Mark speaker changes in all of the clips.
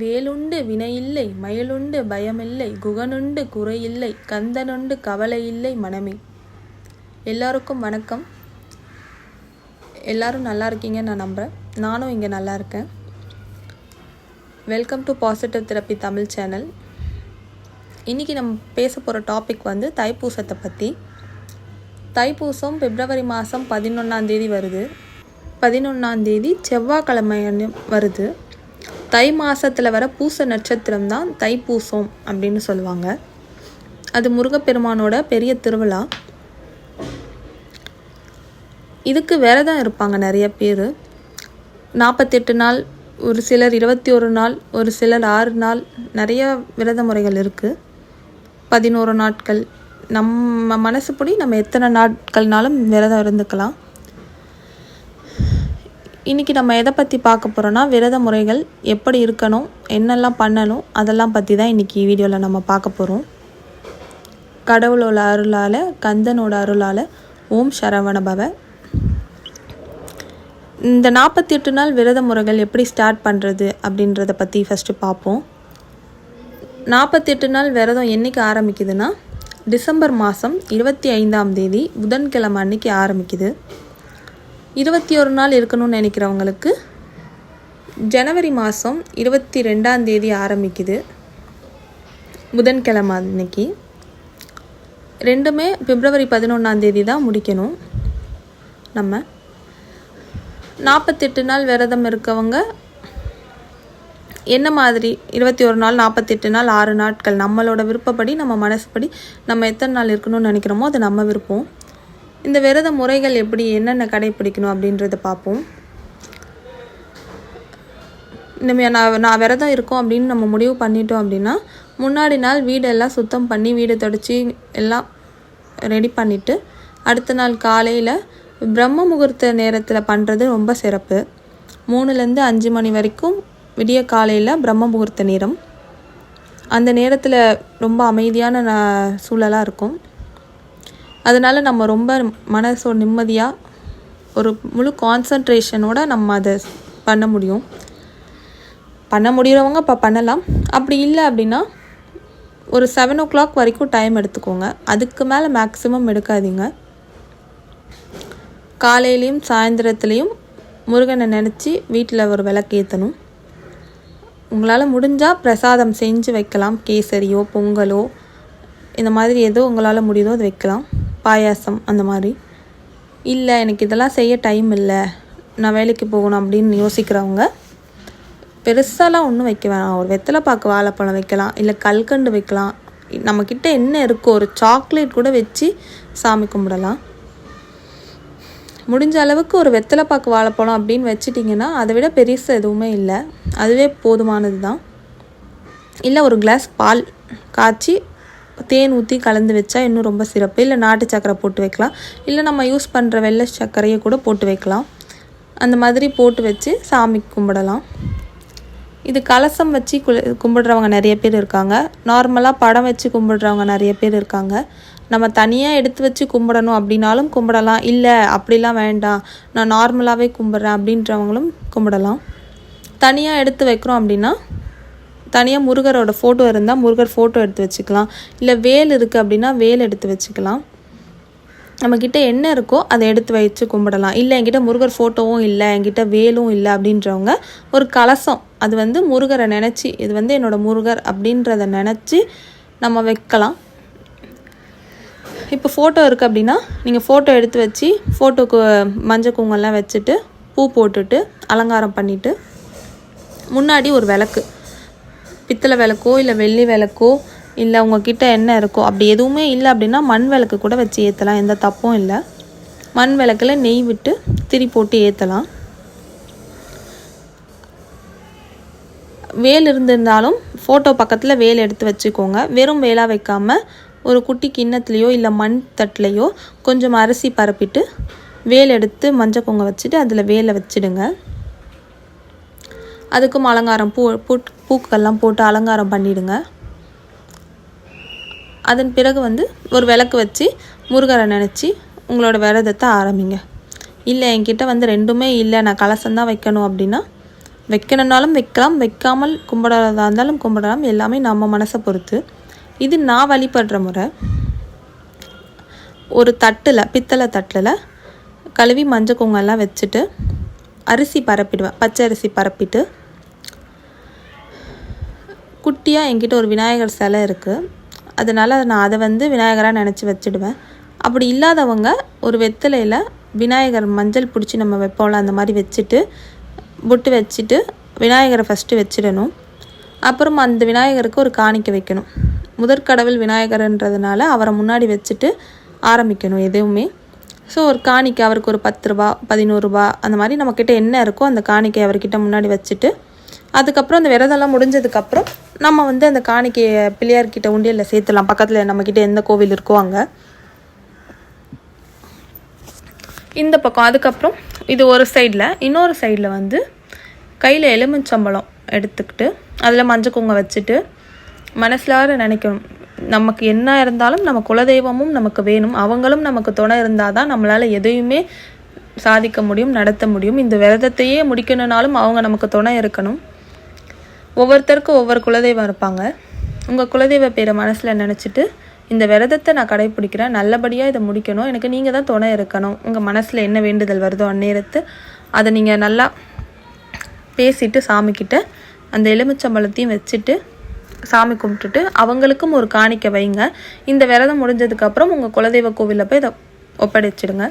Speaker 1: வேலுண்டு வினையில்லை மயலுண்டு பயமில்லை குகனுண்டு குறையில்லை கந்தனுண்டு கவலையில்லை மனமே. எல்லாருக்கும் வணக்கம். எல்லாரும் நல்லா இருக்கீங்கன்னு நான் நம்புகிறேன் நானும் இங்கே நல்லா இருக்கேன். Welcome to positive therapy Tamil channel. இன்றைக்கி நம்ம பேச போகிற டாபிக் வந்து தைப்பூசத்தை பற்றி தைப்பூசம் பிப்ரவரி மாதம் பதினொன்றாந்தேதி வருது. பதினொன்றாந்தேதி செவ்வாய்க்கிழமை வருது. தை மாதத்தில் வர பூச நட்சத்திரம் தான் தைப்பூசம் அப்படின்னு சொல்லுவாங்க. அது முருகப்பெருமானோட பெரிய திருவிழா. இதுக்கு விரதம் இருப்பாங்க நிறைய பேர். நாற்பத்தெட்டு நாள் ஒரு சிலர் இருபத்தி ஒரு நாள் ஒரு சிலர் ஆறு நாள் நிறைய விரத முறைகள் இருக்குது பதினோரு நாட்கள். நம்ம மனசுப்படி நம்ம எத்தனை நாட்கள்னாலும் விரதம் இருந்துக்கலாம். இன்றைக்கி நம்ம எதை பற்றி பார்க்க போகிறோன்னா விரத முறைகள் எப்படி இருக்கணும் என்னெல்லாம் பண்ணணும் அதெல்லாம் பற்றி தான் இன்றைக்கி வீடியோவில் நம்ம பார்க்க போகிறோம் கடவுளோட அருளால் கந்தனோட அருளால் ஓம் சரவண பவ. இந்த நாற்பத்தி எட்டு நாள் விரத முறைகள் எப்படி ஸ்டார்ட் பண்ணுறது அப்படின்றத பற்றி ஃபஸ்ட்டு பார்ப்போம். நாற்பத்தெட்டு நாள் விரதம் என்றைக்கு ஆரம்பிக்குதுன்னா டிசம்பர் மாதம் இருபத்தி ஐந்தாம் தேதி புதன்கிழமை அன்னைக்கு ஆரம்பிக்குது. இருபத்தி ஒரு நாள் இருக்கணும்னு நினைக்கிறவங்களுக்கு ஜனவரி மாதம் இருபத்தி ரெண்டாம் தேதி ஆரம்பிக்குது. புதன்கிழமை அன்னைக்கு. ரெண்டுமே பிப்ரவரி பதினொன்றாம் தேதி தான் முடிக்கணும். நம்ம நாற்பத்தெட்டு நாள் விரதம் இருக்கவங்க என்ன மாதிரி இருபத்தி ஒரு நாள் நாற்பத்தெட்டு நாள் ஆறு நாட்கள் நம்மளோட விருப்பப்படி நம்ம மனசுப்படி நம்ம எத்தனை நாள் இருக்கணும்னு நினைக்கிறோமோ அது நம்ம விருப்பம். இந்த விரத முறைகள் எப்படி என்னென்ன கடைப்பிடிக்கணும் அப்படின்றத பார்ப்போம். இனிமே நான் நான் விரதம் இருக்கோம் அப்படின்னு நம்ம முடிவு பண்ணிட்டோம் அப்படின்னா முன்னாடி நாள் வீடெல்லாம் சுத்தம் பண்ணி வீடு தொடச்சி எல்லாம் ரெடி பண்ணிவிட்டு அடுத்த நாள் காலையில் பிரம்ம முகூர்த்த நேரத்தில் பண்ணுறது ரொம்ப சிறப்பு. மூணுலேருந்து அஞ்சு மணி வரைக்கும் விடிய காலையில் பிரம்ம முகூர்த்த நேரம். அந்த நேரத்தில் ரொம்ப அமைதியான சூழலாக இருக்கும். அதனால் நம்ம ரொம்ப மனசோ நிம்மதியாக ஒரு முழு கான்சன்ட்ரேஷனோடு நம்ம அதை பண்ண முடியும். பண்ண முடிகிறவங்க இப்போ பண்ணலாம். அப்படி இல்லை அப்படின்னா ஒரு செவன் ஓ கிளாக் வரைக்கும் டைம் எடுத்துக்கோங்க. அதுக்கு மேலே மேக்ஸிமம் எடுக்காதீங்க. காலையிலையும் சாயந்தரத்துலேயும் முருகனை நினச்சி வீட்டில் ஒரு விளக்கு ஏற்றணும் உங்களால் முடிஞ்சால் பிரசாதம் செஞ்சு வைக்கலாம். கேசரியோ பொங்கலோ இந்த மாதிரி எதோ உங்களால் முடியுதோ அது வைக்கலாம். பாயாசம் அந்த மாதிரி. இல்லை எனக்கு இதெல்லாம் செய்ய டைம் இல்லை. நான் வேலைக்கு போகணும் அப்படின்னு யோசிக்கிறவங்க பெருசாலாம் ஒன்றும் வைக்க வேணாம். ஒரு வெத்தலை பாக்கு வாழைப்பழம் வைக்கலாம் இல்லை கல்கண்டு வைக்கலாம். நம்மக்கிட்ட என்ன இருக்கோ ஒரு சாக்லேட் கூட வச்சு சாமி கும்பிடலாம். முடிஞ்ச அளவுக்கு ஒரு வெத்தலை பாக்கு வாழைப்பழம் அப்படின்னு வச்சிட்டிங்கன்னா அதை விட பெருசு எதுவுமே இல்லை. அதுவே போதுமானது தான் இல்லை ஒரு கிளாஸ் பால் காய்ச்சி தேன் ஊற்றி கலந்து வச்சா இன்னும் ரொம்ப சிறப்பு. இல்லை நாட்டு சக்கரை போட்டு வைக்கலாம். இல்லை நம்ம யூஸ் பண்ணுற வெள்ளை சர்க்கரையை கூட போட்டு வைக்கலாம். அந்த மாதிரி போட்டு வச்சு சாமி கும்பிடலாம். இது கலசம் வச்சு கு கும்பிடுறவங்க நிறைய பேர் இருக்காங்க. நார்மலாக படம் வச்சு கும்பிடுறவங்க நிறைய பேர் இருக்காங்க. நம்ம தனியாக எடுத்து வச்சு கும்பிடணும் அப்படின்னாலும் கும்பிடலாம். இல்லை அப்படிலாம் வேண்டாம். நான் நார்மலாகவே கும்பிட்றேன் அப்படின்றவங்களும் கும்பிடலாம். தனியாக எடுத்து வைக்கிறோம் அப்படின்னா தனியாக முருகரோட ஃபோட்டோ இருந்தால் முருகர் ஃபோட்டோ எடுத்து வச்சுக்கலாம். இல்லை வேல் இருக்குது அப்படின்னா வேல் எடுத்து வச்சுக்கலாம். நம்மக்கிட்ட என்ன இருக்கோ அதை எடுத்து வச்சு கும்பிடலாம். இல்லை என்கிட்ட முருகர் ஃபோட்டோவும் இல்லை என்கிட்ட வேலும் இல்லை அப்படின்றவங்க ஒரு கலசம். அது வந்து முருகரை நினச்சி இது வந்து என்னோடய முருகர் அப்படின்றத நினச்சி நம்ம வைக்கலாம். இப்போ ஃபோட்டோ இருக்குது அப்படின்னா நீங்கள் ஃபோட்டோ எடுத்து வச்சு ஃபோட்டோக்கு மஞ்சள் குங்கெல்லாம் வச்சுட்டு பூ போட்டுட்டு அலங்காரம் பண்ணிவிட்டு முன்னாடி ஒரு விளக்கு. பித்தளை விளக்கோ இல்லை வெள்ளி விளக்கோ இல்லை உங்ககிட்ட என்ன இருக்கோ அப்படி எதுவுமே இல்லை அப்படின்னா மண் விளக்கு கூட வச்சு ஏற்றலாம் எந்த தப்பும் இல்லை. மண் விளக்கில் நெய் விட்டு திரி போட்டு ஏற்றலாம் வேல் இருந்திருந்தாலும் ஃபோட்டோ பக்கத்தில் வேல் எடுத்து வச்சுக்கோங்க. வெறும் வேலாக வைக்காமல் ஒரு குட்டி கிண்ணத்துலேயோ இல்லை மண் தட்டிலையோ கொஞ்சம் அரிசி பரப்பிட்டு வேல் எடுத்து மஞ்சள் பொங்க வச்சுட்டு அதில் வேலை வச்சுடுங்க. அதுக்கும் அலங்காரம் பூ பூ பூக்கள்லாம் போட்டு அலங்காரம் பண்ணிவிடுங்க அதன் பிறகு வந்து ஒரு விளக்கு வச்சு முருகரை நினச்சி உங்களோட விரதத்தை ஆரம்பிங்க. இல்லை என்கிட்ட வந்து ரெண்டுமே இல்லை. நான் கலசம் தான் வைக்கணும் அப்படின்னா வைக்கணுன்னாலும் வைக்கலாம். வைக்காமல் கும்பிடாததா இருந்தாலும் கும்பிடலாம். எல்லாமே நம்ம மனசை பொறுத்து. இது நான் வழிபடுற முறை. ஒரு தட்டில் பித்தளை தட்டில் கழுவி மஞ்சள் குங்கெல்லாம் வச்சுட்டு அரிசி பரப்பிடுவேன் பச்சை அரிசி பரப்பிட்டு குட்டியாக என்கிட்ட ஒரு விநாயகர் சிலை இருக்குது அதனால் நான் அதை வந்து விநாயகராக நினச்சி வச்சுடுவேன். அப்படி இல்லாதவங்க ஒரு வெத்தலையில் விநாயகர் மஞ்சள் பிடிச்சி நம்ம வைப்போம்ல அந்த மாதிரி வச்சுட்டு புட்டு வச்சுட்டு விநாயகரை ஃபஸ்ட்டு வச்சிடணும். அப்புறம் அந்த விநாயகருக்கு ஒரு காணிக்க வைக்கணும். முதற்கடவுள் விநாயகர்ன்றதுனால அவரை முன்னாடி வச்சுட்டு ஆரம்பிக்கணும் எதுவுமே. ஸோ ஒரு காணிக்கை அவருக்கு ஒரு பத்து ரூபா பதினோருபா அந்த மாதிரி நம்மக்கிட்ட என்ன இருக்கோ அந்த காணிக்கை அவர்கிட்ட முன்னாடி வச்சுட்டு அதுக்கப்புறம் அந்த விரதம்லாம் முடிஞ்சதுக்கப்புறம் நம்ம வந்து அந்த காணிக்கையை பிள்ளையார்கிட்ட உண்டியலில் சேர்த்துலாம் பக்கத்தில் நம்மக்கிட்ட எந்த கோவில் இருக்கோ அங்கே. இந்த பக்கம் அதுக்கப்புறம் இது ஒரு சைடில் இன்னொரு சைடில் வந்து கையில் எலுமிச்சம்பழம் எடுத்துக்கிட்டு அதில் மஞ்சள் குங்க வச்சுட்டு மனசிலார நினைக்கணும் நமக்கு என்ன இருந்தாலும் நம்ம குலதெய்வமும் நமக்கு வேணும். அவங்களும் நமக்கு துணை இருந்தால் தான் நம்மளால் எதையுமே சாதிக்க முடியும் நடத்த முடியும். இந்த விரதத்தையே முடிக்கணும்னாலும் அவங்க நமக்கு துணை இருக்கணும். ஒவ்வொருத்தருக்கும் ஒவ்வொரு குலதெய்வம் இருப்பாங்க. உங்கள் குலதெய்வ பேரை மனசில் நினச்சிட்டு இந்த விரதத்தை நான் கடைப்பிடிக்கிறேன் நல்லபடியாக இதை முடிக்கணும். எனக்கு நீங்கள் தான் துணை இருக்கணும். உங்கள் மனசில் என்ன வேண்டுதல் வருதோ அந்நேரத்து அதை நீங்கள் நல்லா பேசிட்டு சாமிக்கிட்ட அந்த எலுமிச்சம்பழத்தையும் வச்சுட்டு சாமி கும்பிட்டுட்டு அவங்களுக்கும் ஒரு காணிக்கை வைங்க. இந்த விரதம் முடிஞ்சதுக்கப்புறம் உங்கள் குலதெய்வ கோவிலில் போய் இதை ஒப்படைச்சிடுங்க.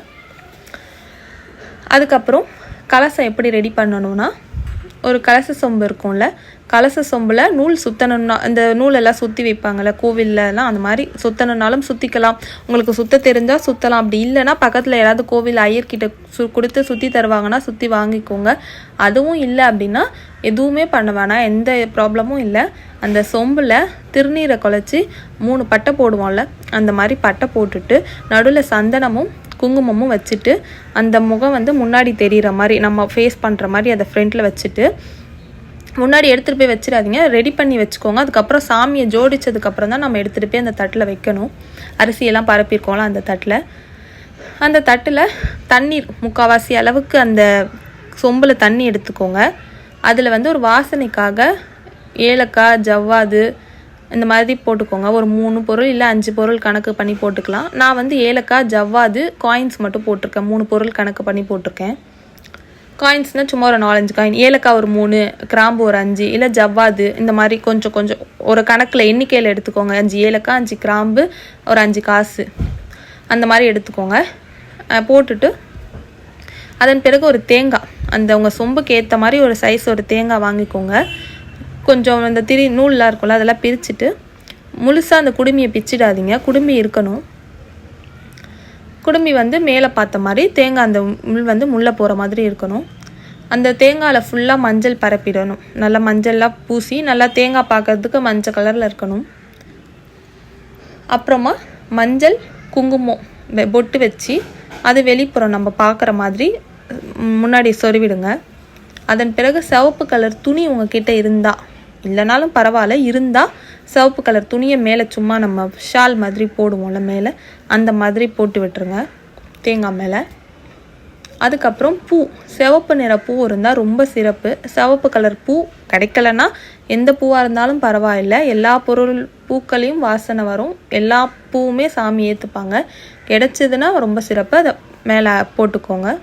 Speaker 1: அதுக்கப்புறம் கலசம் எப்படி ரெடி பண்ணணும்னா ஒரு கலச சொம்பு இருக்கும்ல கலச சொம்பில் நூல் சுத்தணும்னா இந்த நூலெல்லாம் சுற்றி வைப்பாங்கள்ல கோவில்லலாம் அந்த மாதிரி சுத்தணுன்னாலும் சுற்றிக்கலாம் உங்களுக்கு சுத்த தெரிஞ்சால் சுற்றலாம் அப்படி இல்லைன்னா பக்கத்தில் யாராவது கோவில் ஐயர்கிட்ட சு கொடுத்து சுற்றி தருவாங்கன்னா சுற்றி வாங்கிக்கோங்க. அதுவும் இல்லை அப்படின்னா எதுவுமே பண்ண வேணாம். எந்த ப்ராப்ளமும் இல்லை. அந்த சொம்பில் திருநீரை குழச்சி மூணு பட்டை போடுவோம்ல அந்த மாதிரி பட்டை போட்டுட்டு நடுவில் சந்தனமும் குங்குமமும் வச்சுட்டு அந்த முகம் வந்து முன்னாடி தெரிகிற மாதிரி நம்ம ஃபேஸ் பண்ணுற மாதிரி அதை ஃப்ரண்ட்டில் வச்சுட்டு முன்னாடி எடுத்துகிட்டு போய் வச்சிடாதீங்க. ரெடி பண்ணி வச்சுக்கோங்க. அதுக்கப்புறம் சாமியை ஜோடித்ததுக்கப்புறம் தான் நம்ம எடுத்துகிட்டு போய் அந்த தட்டில் வைக்கணும். அரிசியெல்லாம் பரப்பியிருக்கோம்ல அந்த தட்டில். அந்த தட்டில் தண்ணீர் முக்கால்வாசி அளவுக்கு அந்த சொம்பில் தண்ணி எடுத்துக்கோங்க. அதில் வந்து ஒரு வாசனைக்காக ஏலக்காய் ஜவ்வாது இந்த மாதிரி போட்டுக்கோங்க. ஒரு மூணு பொருள் இல்லை அஞ்சு பொருள் கணக்கு பண்ணி போட்டுக்கலாம். நான் வந்து ஏலக்காய் ஜவ்வாது காயின்ஸ் மட்டும் போட்டிருக்கேன். மூணு பொருள் கணக்கு பண்ணி போட்டிருக்கேன். காயின்ஸ்னால் சும்மா ஒரு நாலஞ்சு காயின் ஏலக்காய் ஒரு மூணு கிராம்பு ஒரு அஞ்சு இல்லை ஜவ்வாது இந்த மாதிரி கொஞ்சம் கொஞ்சம் ஒரு கணக்கில் எண்ணிக்கையில் எடுத்துக்கோங்க. அஞ்சு ஏலக்காய் அஞ்சு கிராம்பு ஒரு அஞ்சு காசு. அந்த மாதிரி எடுத்துக்கோங்க. போட்டுட்டு அதன் பிறகு ஒரு தேங்காய். அந்த உங்கள் சொம்புக்கு ஏற்ற மாதிரி ஒரு சைஸ் ஒரு தேங்காய் வாங்கிக்கோங்க. கொஞ்சம் அந்த திரி நூல்லாம் இருக்கும்ல அதெல்லாம் பிரிச்சுட்டு முழுசாக அந்த குடுமியை பிச்சிடாதீங்க. குடுமி இருக்கணும். குடுமி வந்து மேலே பார்த்த மாதிரி தேங்காய் அந்த முள் வந்து முள்ளே போகிற மாதிரி இருக்கணும். அந்த தேங்காயில் ஃபுல்லாக மஞ்சள் பரப்பிடணும். நல்லா மஞ்சள்லாம் பூசி நல்லா தேங்காய் பார்க்கறதுக்கு மஞ்சள் கலரில் இருக்கணும். அப்புறமா மஞ்சள் குங்குமம் பொட்டு வச்சு அது வெளிப்புறம் நம்ம பார்க்குற மாதிரி முன்னாடி சொருவிடுங்க. அதன் பிறகு சிவப்பு கலர் துணி உங்ககிட்ட இருந்தால் இல்லைனாலும் பரவாயில்ல இருந்தால் சிவப்பு கலர் துணியை மேலே சும்மா நம்ம ஷால் மாதிரி போடுவோம்ல மேலே அந்த மாதிரி போட்டு விட்டுருங்க தேங்காய் மேலே. அதுக்கப்புறம் பூ சிவப்பு நிற பூ இருந்தால் ரொம்ப சிறப்பு. சிவப்பு கலர் பூ கிடைக்கலன்னா எந்த பூவாக இருந்தாலும் பரவாயில்ல. எல்லா பொருள் பூக்களையும் வாசனை வரும். எல்லா பூவுமே சாமி ஏற்றுப்பாங்க கிடைச்சதுன்னா ரொம்ப சிறப்பு. அதை மேலே போட்டுக்கோங்க.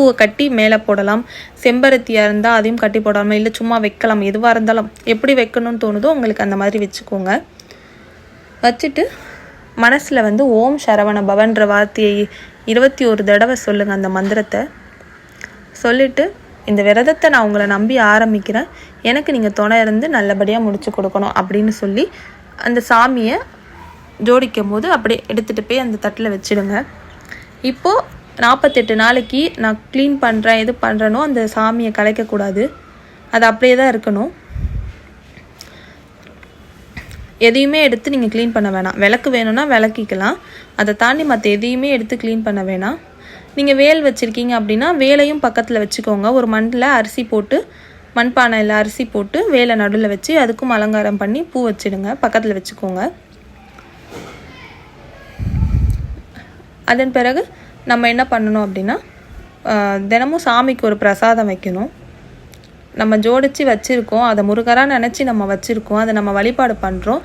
Speaker 1: பூவை கட்டி மேலே போடலாம். செம்பருத்தியாக இருந்தால் அதையும் கட்டி போடாமல் இல்லை சும்மா வைக்கலாம். எதுவாக இருந்தாலும் எப்படி வைக்கணும்னு தோணுதோ உங்களுக்கு அந்த மாதிரி வச்சுக்கோங்க. வச்சுட்டு மனசில் வந்து ஓம் சரவண பவன்ற வார்த்தையை இருபத்தி ஒரு தடவை சொல்லுங்கள் அந்த மந்திரத்தை. சொல்லிவிட்டு இந்த விரதத்தை நான் உங்களை நம்பி ஆரம்பிக்கிறேன். எனக்கு நீங்கள் துணை இருந்து நல்லபடியாக முடிச்சு கொடுக்கணும் அப்படின்னு சொல்லி அந்த சாமியை ஜோடிக்கும் போது அப்படியே எடுத்துகிட்டு போய் அந்த தட்டில் வச்சிடுங்க. இப்போது நாற்பத்தெட்டு நாளைக்கு நான் க்ளீன் பண்ணுறேன் எது பண்ணுறேனோ அந்த சாமியை கலைக்கக்கூடாது. அது அப்படியே தான் இருக்கணும். எதையுமே எடுத்து நீங்கள் க்ளீன் பண்ண வேணாம். விளக்கு வேணும்னா விளக்கிக்கலாம். அதை தாண்டி மற்ற எதையுமே எடுத்து க்ளீன் பண்ண வேணாம். நீங்கள் வேல் வச்சுருக்கீங்க அப்படின்னா வேலையும் பக்கத்தில் வச்சுக்கோங்க. ஒரு மண்ணில் அரிசி போட்டு மண்பானையில் அரிசி போட்டு வேலை நடுவில் வச்சு அதுக்கும் அலங்காரம் பண்ணி பூ வச்சுடுங்க. பக்கத்தில் வச்சுக்கோங்க. அதன் பிறகு நம்ம என்ன பண்ணணும் அப்படின்னா தினமும் சாமிக்கு ஒரு பிரசாதம் வைக்கணும். நம்ம ஜோடிச்சு வச்சுருக்கோம். அதை முருகராக நினச்சி நம்ம வச்சுருக்கோம். அதை நம்ம வழிபாடு பண்ணுறோம்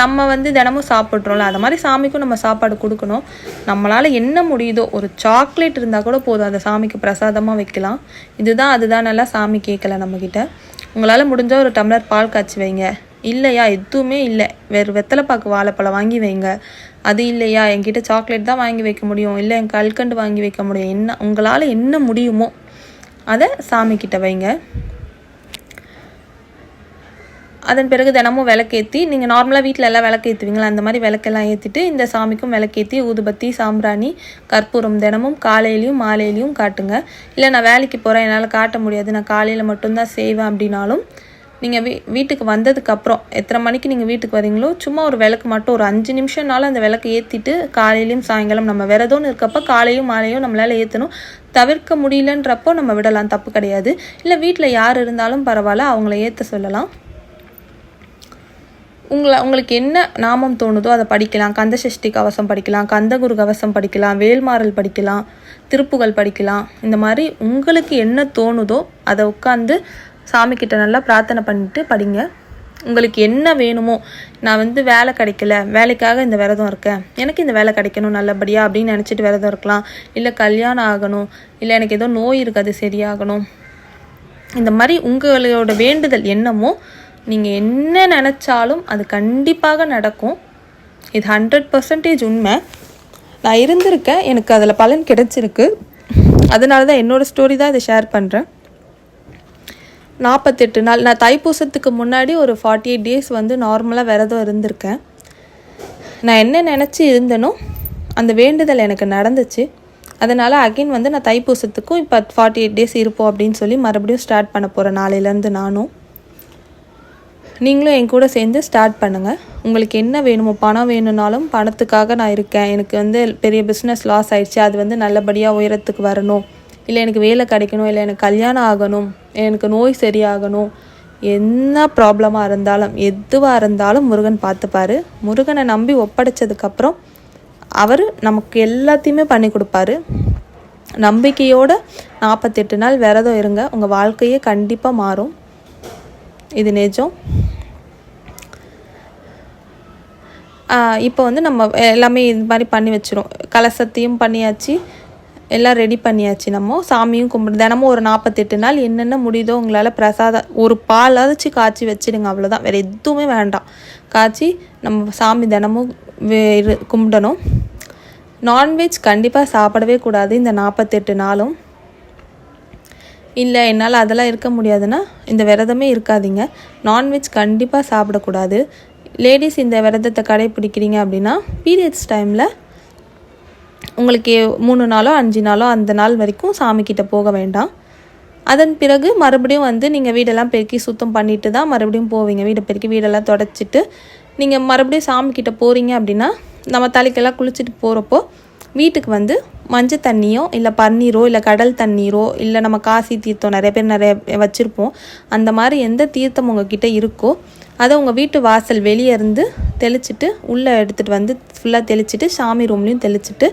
Speaker 1: நம்ம வந்து தினமும் சாப்பிட்றோம்ல அது மாதிரி சாமிக்கும் நம்ம சாப்பாடு கொடுக்கணும். நம்மளால் என்ன முடியுதோ ஒரு சாக்லேட் இருந்தால் கூட போதும். அதை சாமிக்கு பிரசாதமாக வைக்கலாம். இதுதான் அதுதான் நல்லா சாமி கேட்கல நம்மக்கிட்ட உங்களால் முடிஞ்ச ஒரு டம்ளர் பால் காய்ச்சி வைங்க. இல்லையா? எதுவுமே இல்லை. வேறு வெத்தலைப்பாக்கு வாழைப்பழம் வாங்கி வைங்க. அது இல்லையா? என்கிட்ட சாக்லேட் தான் வாங்கி வைக்க முடியும். இல்லை என் கல்கண்டு வாங்கி வைக்க முடியும். என்ன உங்களால் என்ன முடியுமோ அதை சாமிக்கிட்ட வைங்க. அதன் பிறகு தினமும் விளக்கேற்றி நீங்கள் நார்மலாக வீட்டில் எல்லாம் விளக்கேற்றுவீங்களா அந்த மாதிரி விளக்கெல்லாம் ஏற்றிட்டு இந்த சாமிக்கும் விளக்கேற்றி ஊதுபத்தி சாம்பிராணி கற்பூரம் தினமும் காலையிலையும் மாலையிலையும் காட்டுங்க. இல்லை நான் வேலைக்கு போகிறேன் என்னால் காட்ட முடியாது. நான் காலையில் மட்டும்தான் செய்வேன் அப்படின்னாலும் நீங்கள் வீ வீட்டுக்கு வந்ததுக்கப்புறம் எத்தனை மணிக்கு நீங்கள் வீட்டுக்கு வரீங்களோ சும்மா ஒரு விளக்கு மட்டும் ஒரு அஞ்சு நிமிஷம்னாலும் அந்த விளக்கு ஏற்றிட்டு காலையிலையும் சாயங்காலம் நம்ம விரதம்னு இருக்கப்போ காலையும் மாலையும் நம்மளால் ஏற்றணும் தவிர்க்க முடியலன்றப்போ நம்ம விடலாம் தப்பு கிடையாது. இல்லை வீட்டில் யார் இருந்தாலும் பரவாயில்ல அவங்கள ஏற்ற சொல்லலாம். உங்களை உங்களுக்கு என்ன நாமம் தோணுதோ அதை படிக்கலாம். கந்த சஷ்டி கவசம் படிக்கலாம் கந்தகுரு கவசம் படிக்கலாம் வேல்மாறல் படிக்கலாம் திருப்புகள் படிக்கலாம். இந்த மாதிரி உங்களுக்கு என்ன தோணுதோ அதை உட்காந்து சாமிக்கிட்ட நல்லா பிரார்த்தனை பண்ணிட்டு படிங்க. உங்களுக்கு என்ன வேணுமோ நான் வந்து வேலை கிடைக்கல வேலைக்காக இந்த விரதம் இருக்கேன். எனக்கு இந்த வேலை கிடைக்கணும் நல்லபடியாக அப்படின்னு நினச்சிட்டு விரதம் இருக்கலாம். இல்லை கல்யாணம் ஆகணும் இல்லை எனக்கு ஏதோ நோய் இருக்குது அது சரியாகணும். இந்த மாதிரி உங்களோட வேண்டுதல் என்னமோ நீங்கள் என்ன நினச்சாலும் அது கண்டிப்பாக நடக்கும். இது ஹண்ட்ரட் பர்சன்டேஜ் உண்மை. நான் இருந்திருக்கேன் எனக்கு அதில் பலன் கிடைச்சிருக்கு. அதனால தான் என்னோடய ஸ்டோரி தான் இதை ஷேர் பண்ணுறேன் நாற்பத்தெட்டு நாள். நான் தைப்பூசத்துக்கு முன்னாடி ஒரு ஃபார்ட்டி எயிட் டேஸ் வந்து நார்மலாக விரதம் இருந்திருக்கேன். நான் என்ன நினச்சி இருந்தேனோ அந்த வேண்டுதல் எனக்கு நடந்துச்சு. அதனால் அகைன் வந்து நான் தைப்பூசத்துக்கும் இப்போ ஃபார்ட்டி எயிட் டேஸ் இருப்போம் அப்படின்னு சொல்லி மறுபடியும் ஸ்டார்ட் பண்ண போகிறேன் நாளையிலேருந்து நானும். நீங்களும் என் கூட சேர்ந்து ஸ்டார்ட் பண்ணுங்கள் உங்களுக்கு என்ன வேணுமோ பணம் வேணும்னாலும் பணத்துக்காக நான் இருக்கேன். எனக்கு வந்து பெரிய பிஸ்னஸ் லாஸ் ஆயிடுச்சு. அது வந்து நல்லபடியாக உயரத்துக்கு வரணும். இல்லை எனக்கு வேலை கிடைக்கணும் இல்லை எனக்கு கல்யாணம் ஆகணும் எனக்கு நோய் சரியாகணும் என்ன ப்ராப்ளமாக இருந்தாலும் எதுவாக இருந்தாலும் முருகன் பார்த்துப்பாரு. முருகனை நம்பி ஒப்படைச்சதுக்கப்புறம் அவர் நமக்கு எல்லாத்தையுமே பண்ணி கொடுப்பாரு. நம்பிக்கையோடு நாற்பத்தெட்டு நாள் விரதம் இருங்க. உங்கள் வாழ்க்கையே கண்டிப்பாக மாறும். இது நிஜம். இப்போ வந்து நம்ம எல்லாமே இது மாதிரி பண்ணி வச்சிரும் கலசத்தையும் பண்ணியாச்சு. எல்லாம் ரெடி பண்ணியாச்சு நம்ம. சாமியும் கும்பிடு தினமும் ஒரு நாற்பத்தெட்டு நாள் என்னென்ன முடியுதோ உங்களால் பிரசாதம் ஒரு பாலாச்சு காய்ச்சி வச்சிடுங்க அவ்வளோதான் வேறு எதுவுமே வேண்டாம். காய்ச்சி நம்ம சாமி தினமும் வே- கும்பிடணும். நான்வெஜ் கண்டிப்பாக சாப்பிடவே கூடாது இந்த நாற்பத்தெட்டு நாளும். இல்லை என்னால் அதெல்லாம் இருக்க முடியாதுன்னா இந்த விரதமே இருக்காதீங்க. நான்வெஜ் கண்டிப்பாக சாப்பிடக்கூடாது. லேடிஸ் இந்த விரதத்தை கடைப்பிடிக்கிறீங்க அப்படின்னா பீரியட்ஸ் டைமில் உங்களுக்கு மூணு நாளோ அஞ்சு நாளோ அந்த நாள் வரைக்கும் சாமிக்கிட்ட போக வேண்டாம். அதன் பிறகு மறுபடியும் வந்து நீங்கள் வீடெல்லாம் பெருக்கி சுத்தம் பண்ணிட்டு தான் மறுபடியும் போவீங்க. வீடை பெருக்கி வீடெல்லாம் தொடச்சிட்டு நீங்கள் மறுபடியும் சாமிக்கிட்ட போகிறீங்க அப்படின்னா நம்ம தலைக்கெல்லாம் குளிச்சுட்டு போகிறப்போ வீட்டுக்கு வந்து மஞ்சள் தண்ணியோ இல்லை பன்னீரோ இல்லை கடல் தண்ணீரோ இல்லை நம்ம காசி தீர்த்தம் நிறைய பேர் நிறைய வச்சுருப்போம். அந்த மாதிரி எந்த தீர்த்தம் உங்ககிட்ட இருக்கோ அதை உங்கள் வீட்டு வாசல் வெளியே இருந்து தெளிச்சிட்டு உள்ளே எடுத்துகிட்டு வந்து ஃபுல்லாக தெளிச்சிட்டு சாமி ரூம்லேயும் தெளிச்சிட்டு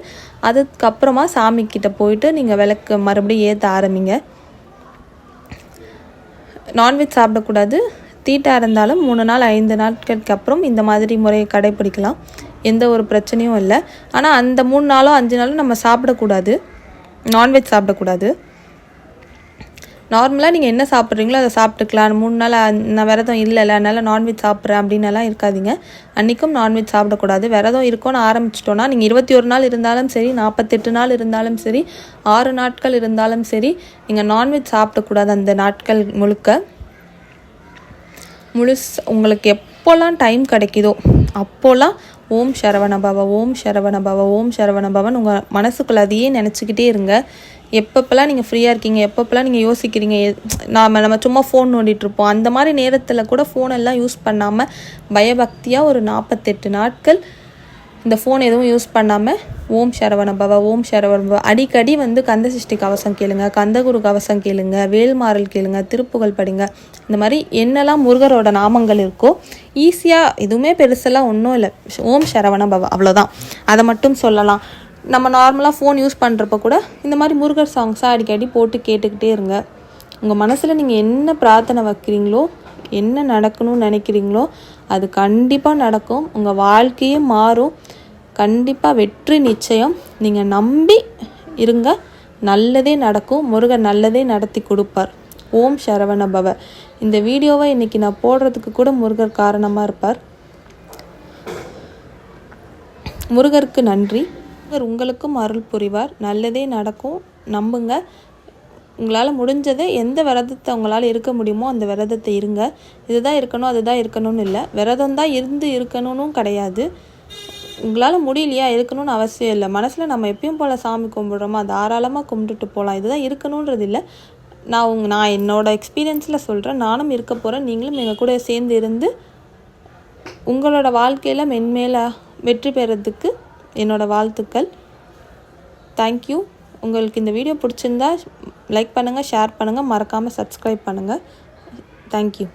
Speaker 1: அதுக்கப்புறமா சாமி போயிட்டு நீங்கள் விளக்கு மறுபடியும் ஏற்ற ஆரம்பிங்க. நான்வெஜ் சாப்பிடக்கூடாது. தீட்டாக இருந்தாலும் மூணு நாள் ஐந்து நாட்களுக்கு அப்புறம் இந்த மாதிரி முறையை கடைப்பிடிக்கலாம். எந்த ஒரு பிரச்சனையும் இல்லை. ஆனால் அந்த மூணு நாளோ அஞ்சு நாளும் நம்ம சாப்பிடக்கூடாது. நான்வெஜ் சாப்பிடக்கூடாது. நார்மலாக நீங்கள் என்ன சாப்பிட்றீங்களோ அதை சாப்பிட்டுக்கலாம். மூணு நாள் நான் விரதம் இல்லைல்ல அதனால் நான்வெஜ் சாப்பிட்றேன் அப்படின்னு எல்லாம் இருக்காதீங்க. அன்றைக்கும் நான்வெஜ் சாப்பிடக்கூடாது. விரதம் இருக்கோன்னு ஆரம்பிச்சிட்டோன்னா நீங்கள் இருபத்தி ஒரு நாள் இருந்தாலும் சரி நாற்பத்தெட்டு நாள் இருந்தாலும் சரி ஆறு நாட்கள் இருந்தாலும் சரி நீங்கள் நான்வெஜ் சாப்பிடக்கூடாது அந்த நாட்கள் முழுக்க. முழுஸ் உங்களுக்கு எப்போல்லாம் டைம் கிடைக்குதோ அப்போல்லாம் ஓம் சரவண பவ ஓம் சரவண பவ ஓம் சரவண பவன் உங்கள் மனசுக்குள்ள அதையே நினச்சிக்கிட்டே இருங்க. எப்பப்பெல்லாம் நீங்கள் ஃப்ரீயாக இருக்கீங்க எப்பப்பெல்லாம் நீங்கள் யோசிக்கிறீங்க நாம் நம்ம சும்மா ஃபோன் நோண்டிகிட்ருப்போம் இருப்போம் அந்த மாதிரி நேரத்தில் கூட ஃபோனெல்லாம் யூஸ் பண்ணாமல் பயபக்தியாக ஒரு நாற்பத்தெட்டு நாட்கள் இந்த ஃபோன் எதுவும் யூஸ் பண்ணாமல் ஓம் சரவண பவ ஓம் சரவண பவ அடிக்கடி வந்து கந்த சிஷ்டி கவசம் கேளுங்க கந்தகுரு கவசம் கேளுங்க வேல்மாறல் கேளுங்க திருப்புகழ் படிங்க. இந்த மாதிரி என்னெல்லாம் முருகரோட நாமங்கள் இருக்கோ ஈஸியாக எதுவுமே பெருசெல்லாம் ஒன்றும் இல்லை. ஓம் சரவண பவ அவ்வளோதான் அதை மட்டும் சொல்லலாம். நம்ம நார்மலாக ஃபோன் யூஸ் பண்ணுறப்ப கூட இந்த மாதிரி முருகர் சாங்ஸாக அடிக்கடி போட்டு கேட்டுக்கிட்டே இருங்க. உங்கள் மனசில் நீங்கள் என்ன பிரார்த்தனை வைக்கிறீங்களோ என்ன நடக்கணும்னு நினைக்கிறீங்களோ அது கண்டிப்பாக நடக்கும். உங்கள் வாழ்க்கையே மாறும். கண்டிப்பாக வெற்றி நிச்சயம். நீங்கள் நம்பி இருங்க. நல்லதே நடக்கும். முருகன் நல்லதே நடத்தி கொடுப்பார். ஓம் சரவண பவ. இந்த வீடியோவை இன்றைக்கி நான் போடுறதுக்கு கூட முருகர் காரணமாக இருப்பார். முருகருக்கு நன்றி. முருகர் உங்களுக்கும் அருள் புரிவார். நல்லதே நடக்கும். நம்புங்க. உங்களால் முடிஞ்சதை எந்த விரதத்தை உங்களால் இருக்க முடியுமோ அந்த விரதத்தை இருங்க. இதுதான் இருக்கணும் அதுதான் இருக்கணும்னு இல்லை. விரதம் தான் இருந்து இருக்கணும்னு கிடையாது. உங்களால் முடியலையா? இருக்கணும்னு அவசியம் இல்லை. மனசில் நம்ம எப்பயும் போல் சாமி கும்பிட்றோமோ தாராளமாக கும்பிட்டுட்டு போகலாம் இதுதான் இருக்கணுன்றது இல்லை. நான் உங்க நான் என்னோடய எக்ஸ்பீரியன்ஸில் சொல்கிறேன் நானும் இருக்க போகிறேன் நீங்களும் எங்கள் கூட சேர்ந்து இருந்து உங்களோட வாழ்க்கையில் மென்மேலாக வெற்றி பெறதுக்கு என்னோடய வாழ்த்துக்கள். தேங்க்யூ உங்களுக்கு இந்த வீடியோ பிடிச்சிருந்தா லைக் பண்ணுங்கள் ஷேர் பண்ணுங்கள் மறக்காமல் சப்ஸ்கிரைப் பண்ணுங்கள் தேங்க்யூ